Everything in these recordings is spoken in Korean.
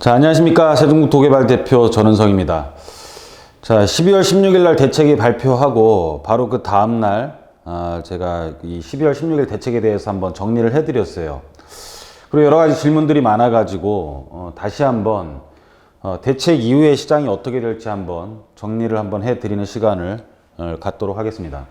자, 안녕하십니까. 세종국 도개발 대표 전은성입니다. 자, 12월 16일 날 대책이 발표하고 바로 그 다음 날 아, 제가 이 12월 16일 대책에 대해서 한번 정리를 해 드렸어요. 그리고 여러 가지 질문들이 많아 가지고 어, 다시 한번 어, 대책 이후의 시장이 어떻게 될지 한번 정리를 한번 해 드리는 시간을 어, 갖도록 하겠습니다.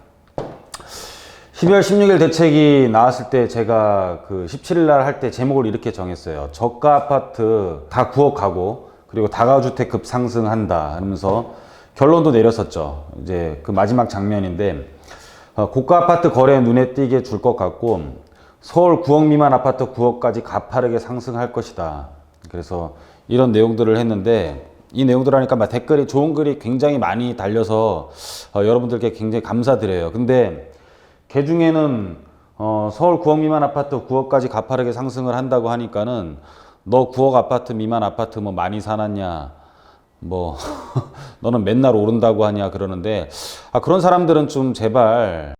12월 16일 대책이 나왔을 때 제가 그 17일 날 할 때 제목을 이렇게 정했어요. 저가 아파트 다 9억 가고 그리고 다가주택 급 상승한다 하면서 결론도 내렸었죠. 이제 그 마지막 장면인데 어, 고가 아파트 거래 눈에 띄게 줄 것 같고 서울 9억 미만 아파트 9억까지 가파르게 상승할 것이다. 그래서 이런 내용들을 했는데 이 내용들 하니까 막 댓글이 좋은 글이 굉장히 많이 달려서 어, 여러분들께 굉장히 감사드려요. 근데 개 중에는 어, 서울 9억 미만 아파트 9억까지 가파르게 상승을 한다고 하니까는 너 9억 아파트 미만 아파트 뭐 많이 사놨냐 뭐 너는 맨날 오른다고 하냐 그러는데 아 그런 사람들은 좀 제발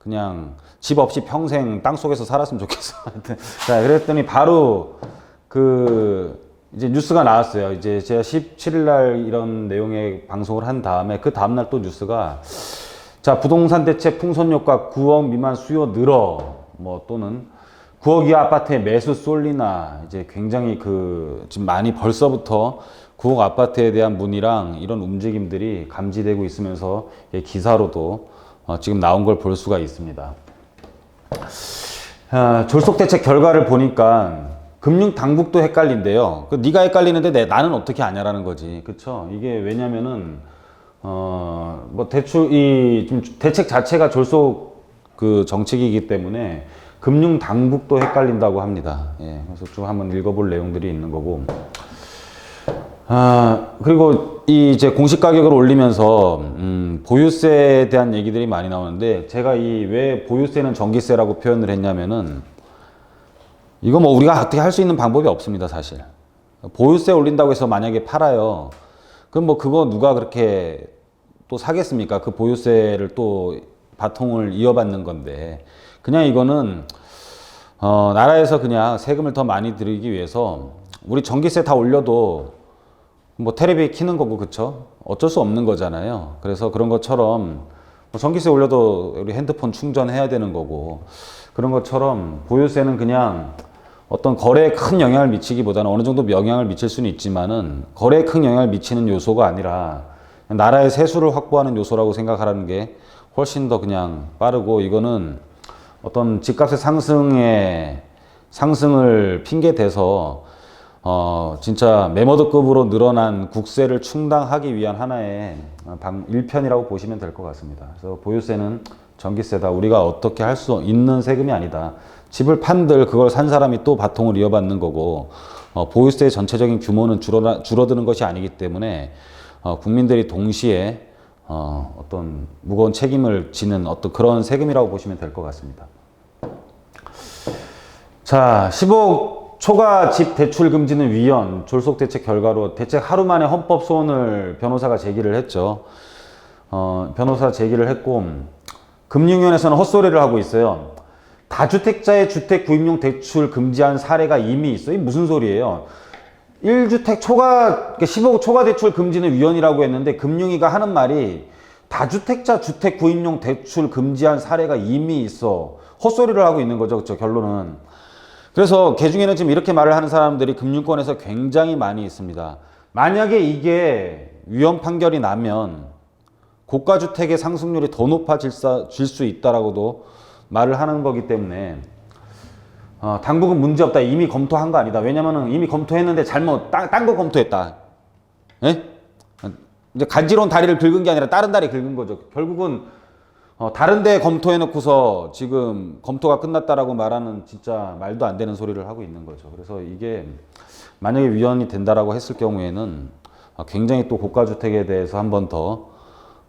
그냥 집 없이 평생 땅 속에서 살았으면 좋겠어. 하여튼 자 그랬더니 바로 그 이제 뉴스가 나왔어요. 이제 제가 17일 날 이런 내용의 방송을 한 다음에 그 다음 날 또 뉴스가 자 부동산 대책 풍선 효과 9억 미만 수요 늘어 뭐 또는 9억 이하 아파트에 매수 쏠리나 이제 굉장히 그 지금 많이 벌써부터 9억 아파트에 대한 문의랑 이런 움직임들이 감지되고 있으면서 이 기사로도 어, 지금 나온 걸 볼 수가 있습니다. 아, 졸속 대책 결과를 보니까 금융 당국도 헷갈린데요. 그 네가 헷갈리는데 내, 나는 어떻게 아냐라는 거지. 그렇죠? 이게 왜냐면은 어 뭐 대출 이좀 대책 자체가 졸속 그 정책이기 때문에 금융 당국도 헷갈린다고 합니다. 예. 그래서 좀 한번 읽어볼 내용들이 있는 거고. 아, 그리고 이 이제 공시 가격을 올리면서 음, 보유세에 대한 얘기들이 많이 나오는데 제가 이 왜 보유세는 전기세라고 표현을 했냐면은 이거 뭐 우리가 어떻게 할 수 있는 방법이 없습니다, 사실. 보유세 올린다고 해서 만약에 팔아요. 그럼 뭐 그거 누가 그렇게 또 사겠습니까? 그 보유세를 또 바통을 이어받는 건데. 그냥 이거는 어, 나라에서 그냥 세금을 더 많이 들이기 위해서 우리 전기세 다 올려도 뭐 테레비 키는 거고 그쵸? 어쩔 수 없는 거잖아요. 그래서 그런 것처럼 뭐 전기세 올려도 우리 핸드폰 충전해야 되는 거고 그런 것처럼 보유세는 그냥 어떤 거래에 큰 영향을 미치기보다는 어느 정도 영향을 미칠 수는 있지만은 거래에 큰 영향을 미치는 요소가 아니라 나라의 세수를 확보하는 요소라고 생각하라는 게 훨씬 더 그냥 빠르고 이거는 어떤 집값의 상승에 상승을 핑계 대서 어 진짜 메머드급으로 늘어난 국세를 충당하기 위한 하나의 방 일편이라고 보시면 될 것 같습니다. 그래서 보유세는 전기세다. 우리가 어떻게 할 수 있는 세금이 아니다. 집을 판들 그걸 산 사람이 또 바통을 이어받는 거고 어, 보유세의 전체적인 규모는 줄어 줄어드는 것이 아니기 때문에 어, 국민들이 동시에 어, 어떤 무거운 책임을 지는 어떤 그런 세금이라고 보시면 될 것 같습니다. 자, 15억 초과 집 대출 금지는 위헌 졸속 대책 결과로 대책 하루 만에 헌법 소원을 변호사가 제기를 했죠. 어, 변호사 제기를 했고 금융위원회에서는 헛소리를 하고 있어요. 다주택자의 주택 구입용 대출 금지한 사례가 이미 있어요. 이 무슨 소리예요? 1주택 초과, 15억 초과 대출 금지는 위헌이라고 했는데 금융위가 하는 말이 다주택자 주택 구입용 대출 금지한 사례가 이미 있어. 헛소리를 하고 있는 거죠. 그쵸? 결론은. 그래서 개 중에는 지금 이렇게 말을 하는 사람들이 금융권에서 굉장히 많이 있습니다. 만약에 이게 위헌 판결이 나면 고가 주택의 상승률이 더 높아질 수 있다라고도 말을 하는 거기 때문에 어, 당국은 문제 없다. 이미 검토한 거 아니다. 왜냐면은 이미 검토했는데 잘못 딴거 검토했다. 예? 이제 간지러운 다리를 긁은 게 아니라 다른 다리 긁은 거죠. 결국은 어, 다른 데 검토해 놓고서 지금 검토가 끝났다라고 말하는 진짜 말도 안 되는 소리를 하고 있는 거죠. 그래서 이게 만약에 위헌이 된다라고 했을 경우에는 어, 굉장히 또 고가 주택에 대해서 한 번 더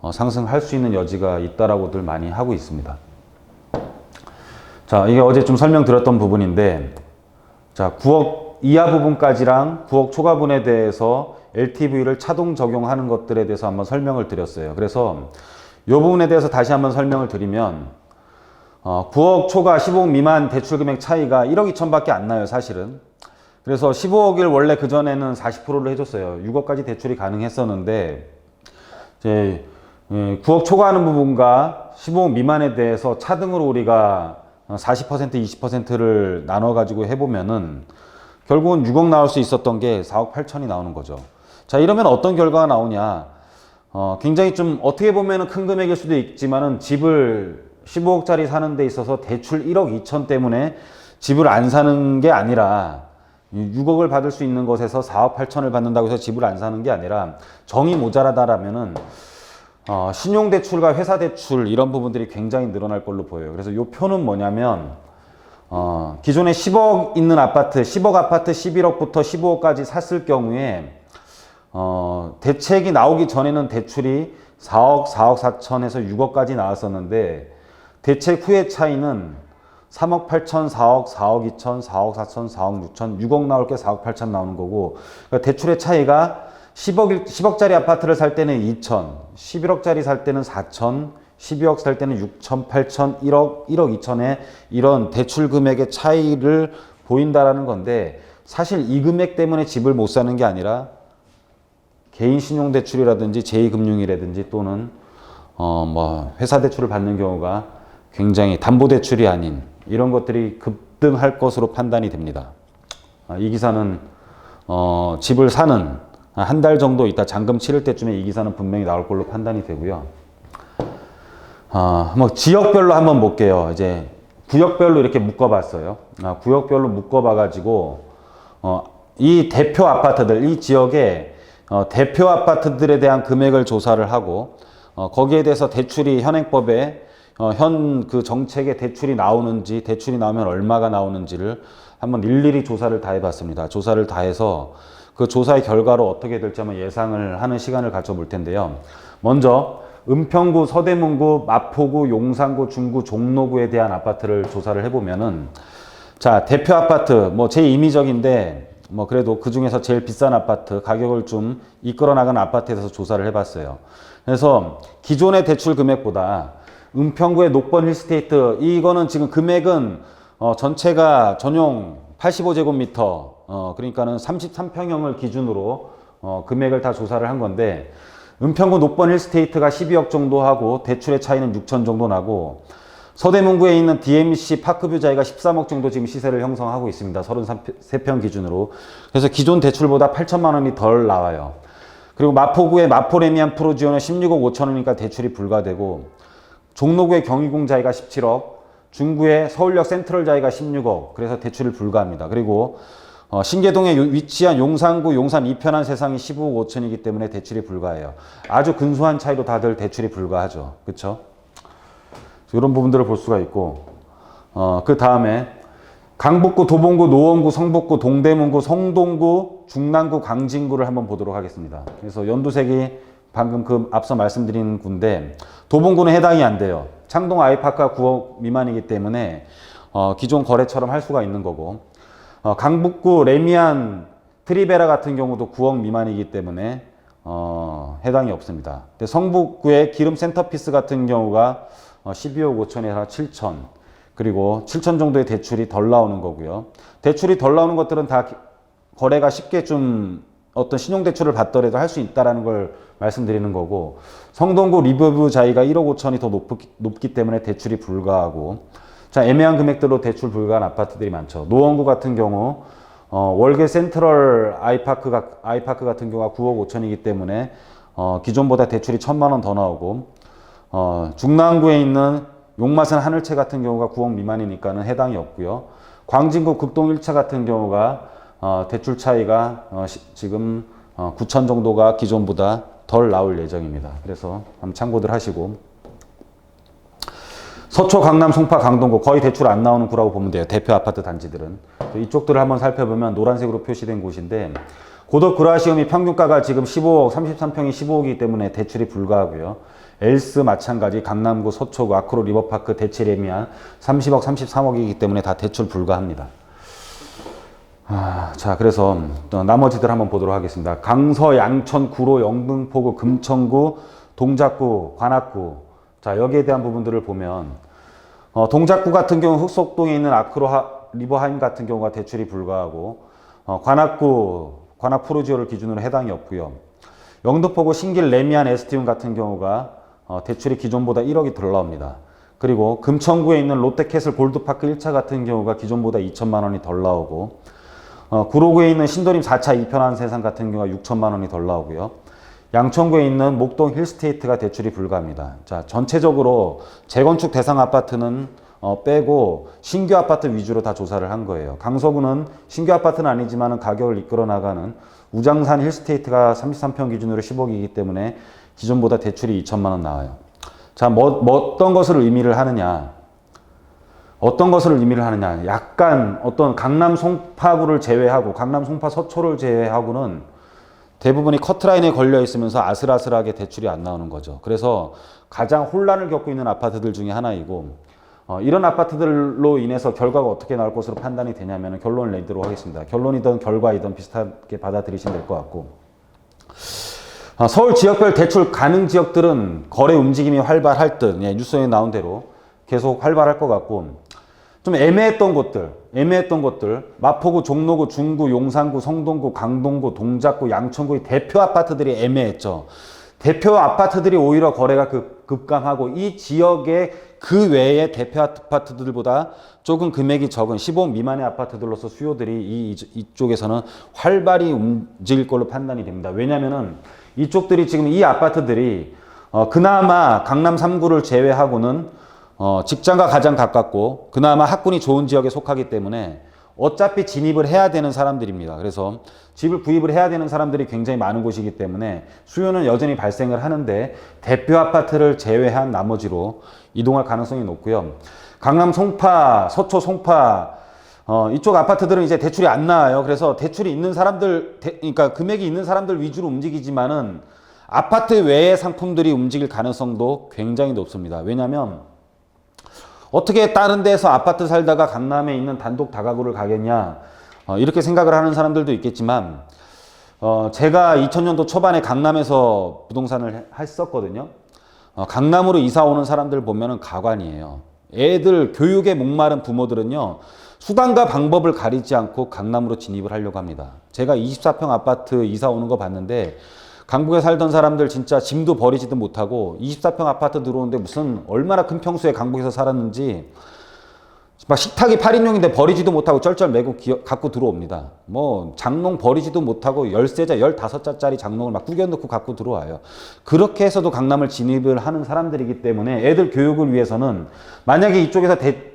어, 상승할 수 있는 여지가 있다라고들 많이 하고 있습니다. 자, 이게 어제 좀 설명드렸던 부분인데, 자, 9억 이하 부분까지랑 9억 초과분에 대해서 LTV를 차동 적용하는 것들에 대해서 한번 설명을 드렸어요. 그래서 이 부분에 대해서 다시 한번 설명을 드리면, 어, 9억 초과 15억 미만 대출 금액 차이가 1억 2천밖에 안 나요, 사실은. 그래서 15억을 원래 그 전에는 40%를 해줬어요. 6억까지 대출이 가능했었는데 이제 예, 9억 초과하는 부분과 15억 미만에 대해서 차등으로 우리가 40% 20%를 나눠 가지고 해보면은 결국은 6억 나올 수 있었던 게 4억 8천이 나오는 거죠. 자 이러면 어떤 결과가 나오냐? 어, 굉장히 좀 어떻게 보면은 큰 금액일 수도 있지만은 집을 15억짜리 사는 데 있어서 대출 1억 2천 때문에 집을 안 사는 게 아니라 6억을 받을 수 있는 곳에서 4억 8천을 받는다고 해서 집을 안 사는 게 아니라 정이 모자라다라면은 어, 신용대출과 회사대출 이런 부분들이 굉장히 늘어날 걸로 보여요. 그래서 이 표는 뭐냐면 어, 기존에 10억 있는 아파트, 10억 아파트 11억부터 15억까지 샀을 경우에 어, 대책이 나오기 전에는 대출이 4억, 4억 4천에서 6억까지 나왔었는데 대책 후의 차이는 3억 8천, 4억, 4억 2천, 4억 4천, 4억 6천, 6억 나올 게 4억 8천 나오는 거고 그러니까 대출의 차이가 10억, 10억짜리 아파트를 살 때는 2천, 11억짜리 살 때는 4천, 12억 살 때는 6천, 8천, 1억, 1억 2천에 이런 대출 금액의 차이를 보인다라는 건데 사실 이 금액 때문에 집을 못 사는 게 아니라 개인 신용 대출이라든지 제2금융이라든지 또는 어 뭐 회사 대출을 받는 경우가 굉장히 담보 대출이 아닌 이런 것들이 급등할 것으로 판단이 됩니다. 아, 이 기사는 어 집을 사는 한 달 정도 있다 잔금 치를 때쯤에 이 기사는 분명히 나올 걸로 판단이 되고요. 아, 뭐 지역별로 한번 볼게요. 이제 구역별로 이렇게 묶어봤어요. 아, 구역별로 묶어봐가지고 어, 이 대표 아파트들, 이 지역의 어, 대표 아파트들에 대한 금액을 조사를 하고 어, 거기에 대해서 대출이 현행법에 어, 현 그 정책에 대출이 나오는지 대출이 나오면 얼마가 나오는지를 한번 일일이 조사를 다 해봤습니다. 조사를 다 해서 그 조사의 결과로 어떻게 될지 한번 예상을 하는 시간을 가져볼 텐데요. 먼저 은평구, 서대문구, 마포구, 용산구, 중구, 종로구에 대한 아파트를 조사를 해보면은 자 대표 아파트 뭐 제 임의적인데 뭐 그래도 그 중에서 제일 비싼 아파트 가격을 좀 이끌어 나간 아파트에 대해서 조사를 해봤어요. 그래서 기존의 대출 금액보다 은평구의 녹번 힐스테이트 이거는 지금 금액은 어 전체가 전용 85제곱미터 어 그러니까는 33평형을 기준으로 어 금액을 다 조사를 한 건데 은평구 녹번 힐스테이트가 12억 정도 하고 대출의 차이는 6천 정도 나고 서대문구에 있는 DMC 파크뷰 자이가 13억 정도 지금 시세를 형성하고 있습니다. 33평 기준으로. 그래서 기존 대출보다 8천만 원이 덜 나와요. 그리고 마포구의 마포레미안 프로지오는 16억 5천 원이니까 대출이 불가되고 종로구의 경희궁 자이가 17억, 중구의 서울역 센트럴 자이가 16억. 그래서 대출이 불가합니다. 그리고 어, 신계동에 요- 위치한 용산구 용산 이편한 세상이 15억 5천이기 때문에 대출이 불가해요. 아주 근소한 차이로 다들 대출이 불가하죠. 그렇죠? 이런 부분들을 볼 수가 있고 어, 그 다음에 강북구, 도봉구, 노원구, 성북구, 동대문구, 성동구, 중랑구, 강진구를 한번 보도록 하겠습니다. 그래서 연두색이 방금 그 앞서 말씀드린 군데 도봉구는 해당이 안 돼요. 창동 아이파크가 9억 미만이기 때문에 어, 기존 거래처럼 할 수가 있는 거고 어, 강북구 레미안 트리베라 같은 경우도 9억 미만이기 때문에 어, 해당이 없습니다. 근데 성북구의 기름 센터피스 같은 경우가 어, 12억 5천에서 7천 그리고 7천 정도의 대출이 덜 나오는 거고요. 대출이 덜 나오는 것들은 다 기- 거래가 쉽게 좀 어떤 신용대출을 받더라도 할 수 있다라는 걸 말씀드리는 거고 성동구 리버뷰 자이가 1억 5천이 더 높기, 높기 때문에 대출이 불가하고 자 애매한 금액대로 대출 불가한 아파트들이 많죠. 노원구 같은 경우 어, 월계 센트럴 아이파크 가 아이파크 같은 경우가 9억 5천이기 때문에 어, 기존보다 대출이 천만 원 더 나오고 어, 중랑구에 있는 용마산 하늘채 같은 경우가 9억 미만이니까는 해당이 없고요. 광진구 극동 1차 같은 경우가 어, 대출 차이가 어, 시- 지금 어, 9천 정도가 기존보다 덜 나올 예정입니다. 그래서 한번 참고들 하시고 서초, 강남, 송파, 강동구 거의 대출 안 나오는 구라고 보면 돼요. 대표 아파트 단지들은 이쪽들을 한번 살펴보면 노란색으로 표시된 곳인데 고덕 그라시움이 평균가가 지금 15억, 33평이 15억이기 때문에 대출이 불가하고요. 엘스 마찬가지 강남구, 서초구, 아크로 리버파크, 대치레미안 30억, 33억이기 때문에 다 대출 불가합니다. 아, 자, 그래서 또 나머지들 한번 보도록 하겠습니다. 강서, 양천, 구로, 영등포구, 그, 금천구, 동작구, 관악구. 자, 여기에 대한 부분들을 보면, 어, 어, 동작구 같은 경우 흑석동에 있는 아크로 리버하임 같은 경우가 대출이 불가하고 어, 관악구 관악 프로지오를 기준으로 해당이 없고요. 영등포구 신길 레미안 에스티움 같은 경우가 어, 대출이 기존보다 1억이 덜 나옵니다. 그리고 금천구에 있는 롯데캐슬 골드파크 1차 같은 경우가 기존보다 2천만 원이 덜 나오고 어, 구로구에 있는 신도림 4차 이편한 세상 같은 경우가 6천만 원이 덜 나오고요. 양천구에 있는 목동 힐스테이트가 대출이 불가합니다. 자, 전체적으로 재건축 대상 아파트는 어, 빼고 신규 아파트 위주로 다 조사를 한 거예요. 강서구는 신규 아파트는 아니지만 가격을 이끌어 나가는 우장산 힐스테이트가 33평 기준으로 10억이기 때문에 기존보다 대출이 2천만 원 나와요. 자, 뭐, 뭐 어떤 것을 의미를 하느냐? 어떤 것을 의미를 하느냐? 약간 어떤 강남 송파구를 제외하고 강남 송파 서초를 제외하고는 대부분이 커트라인에 걸려 있으면서 아슬아슬하게 대출이 안 나오는 거죠. 그래서 가장 혼란을 겪고 있는 아파트들 중에 하나이고 어, 이런 아파트들로 인해서 결과가 어떻게 나올 것으로 판단이 되냐면 결론을 내도록 하겠습니다. 결론이든 결과이든 비슷하게 받아들이시면 될 것 같고 아, 서울 지역별 대출 가능 지역들은 거래 움직임이 활발할 듯 예, 뉴스에 나온 대로 계속 활발할 것 같고 좀 애매했던 곳들, 애매했던 곳들, 마포구, 종로구, 중구, 용산구, 성동구, 강동구, 동작구, 양천구의 대표 아파트들이 애매했죠. 대표 아파트들이 오히려 거래가 급, 급감하고 이 지역의 그 외의 대표 아파트들보다 조금 금액이 적은 15억 미만의 아파트들로서 수요들이 이, 이쪽에서는 활발히 움직일 걸로 판단이 됩니다. 왜냐면은 이쪽들이 지금 이 아파트들이 어, 그나마 강남 3구를 제외하고는 어, 직장과 가장 가깝고 그나마 학군이 좋은 지역에 속하기 때문에 어차피 진입을 해야 되는 사람들입니다. 그래서 집을 구입을 해야 되는 사람들이 굉장히 많은 곳이기 때문에 수요는 여전히 발생을 하는데 대표 아파트를 제외한 나머지로 이동할 가능성이 높고요. 강남 송파, 서초 송파 어, 이쪽 아파트들은 이제 대출이 안 나와요. 그래서 대출이 있는 사람들, 대, 그러니까 금액이 있는 사람들 위주로 움직이지만은 아파트 외의 상품들이 움직일 가능성도 굉장히 높습니다. 왜냐하면 어떻게 다른 데서 아파트 살다가 강남에 있는 단독 다가구를 가겠냐 어, 이렇게 생각을 하는 사람들도 있겠지만 어, 제가 2000년도 초반에 강남에서 부동산을 했었거든요. 어, 강남으로 이사 오는 사람들 보면은 가관이에요. 애들 교육에 목마른 부모들은요. 수단과 방법을 가리지 않고 강남으로 진입을 하려고 합니다. 제가 24평 아파트 이사 오는 거 봤는데 강북에 살던 사람들 진짜 짐도 버리지도 못하고 24평 아파트 들어오는데 무슨 얼마나 큰 평수에 강북에서 살았는지 막 식탁이 8인용인데 버리지도 못하고 쩔쩔 매고 기어, 갖고 들어옵니다. 뭐 장롱 버리지도 못하고 열세자 15자짜리 장롱을 막 구겨 넣고 갖고 들어와요. 그렇게 해서도 강남을 진입을 하는 사람들이기 때문에 애들 교육을 위해서는 만약에 이쪽에서 대,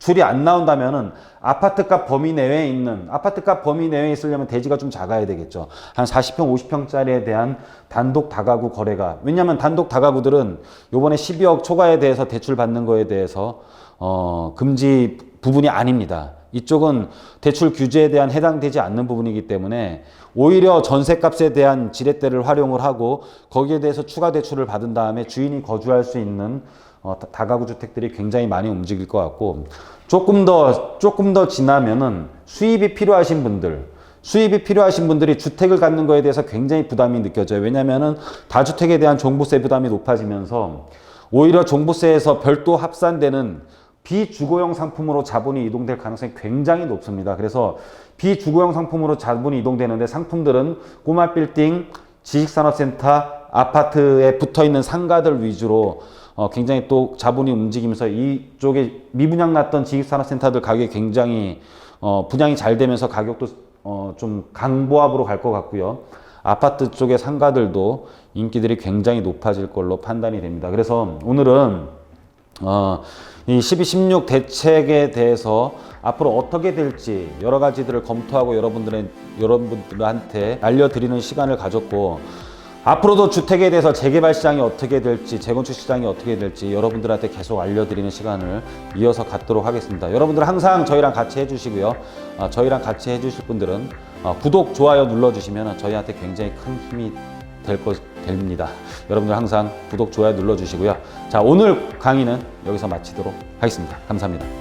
줄이 안 나온다면은 아파트값 범위 내외에 있는 아파트값 범위 내외에 있으려면 대지가 좀 작아야 되겠죠. 한 40평, 50평짜리에 대한 단독 다가구 거래가 왜냐하면 단독 다가구들은 요번에 12억 초과에 대해서 대출 받는 거에 대해서 어, 금지 부분이 아닙니다. 이쪽은 대출 규제에 대한 해당되지 않는 부분이기 때문에 오히려 전세값에 대한 지렛대를 활용을 하고 거기에 대해서 추가 대출을 받은 다음에 주인이 거주할 수 있는 어, 다가구 주택들이 굉장히 많이 움직일 것 같고 조금 더 조금 더 지나면은 수입이 필요하신 분들 수입이 필요하신 분들이 주택을 갖는 거에 대해서 굉장히 부담이 느껴져요. 왜냐면은 다주택에 대한 종부세 부담이 높아지면서 오히려 종부세에서 별도 합산되는 비주거용 상품으로 자본이 이동될 가능성이 굉장히 높습니다. 그래서 비주거용 상품으로 자본이 이동되는데 상품들은 꼬마 빌딩, 지식산업센터, 아파트에 붙어 있는 상가들 위주로 어, 굉장히 또 자본이 움직이면서 이쪽에 미분양 났던 지식산업센터들 가격이 굉장히 어, 분양이 잘 되면서 가격도 어, 좀 강보합으로 갈 것 같고요. 아파트 쪽의 상가들도 인기들이 굉장히 높아질 걸로 판단이 됩니다. 그래서 오늘은 어, 이 12, 16 대책에 대해서 앞으로 어떻게 될지 여러 가지들을 검토하고 여러분들의 여러분들한테 알려드리는 시간을 가졌고 앞으로도 주택에 대해서 재개발 시장이 어떻게 될지, 재건축 시장이 어떻게 될지 여러분들한테 계속 알려드리는 시간을 이어서 갖도록 하겠습니다. 여러분들 항상 저희랑 같이 해주시고요. 어, 저희랑 같이 해주실 분들은 어, 구독, 좋아요 눌러주시면 저희한테 굉장히 큰 힘이 될 것 됩니다. 여러분들 항상 구독, 좋아요 눌러주시고요. 자, 오늘 강의는 여기서 마치도록 하겠습니다. 감사합니다.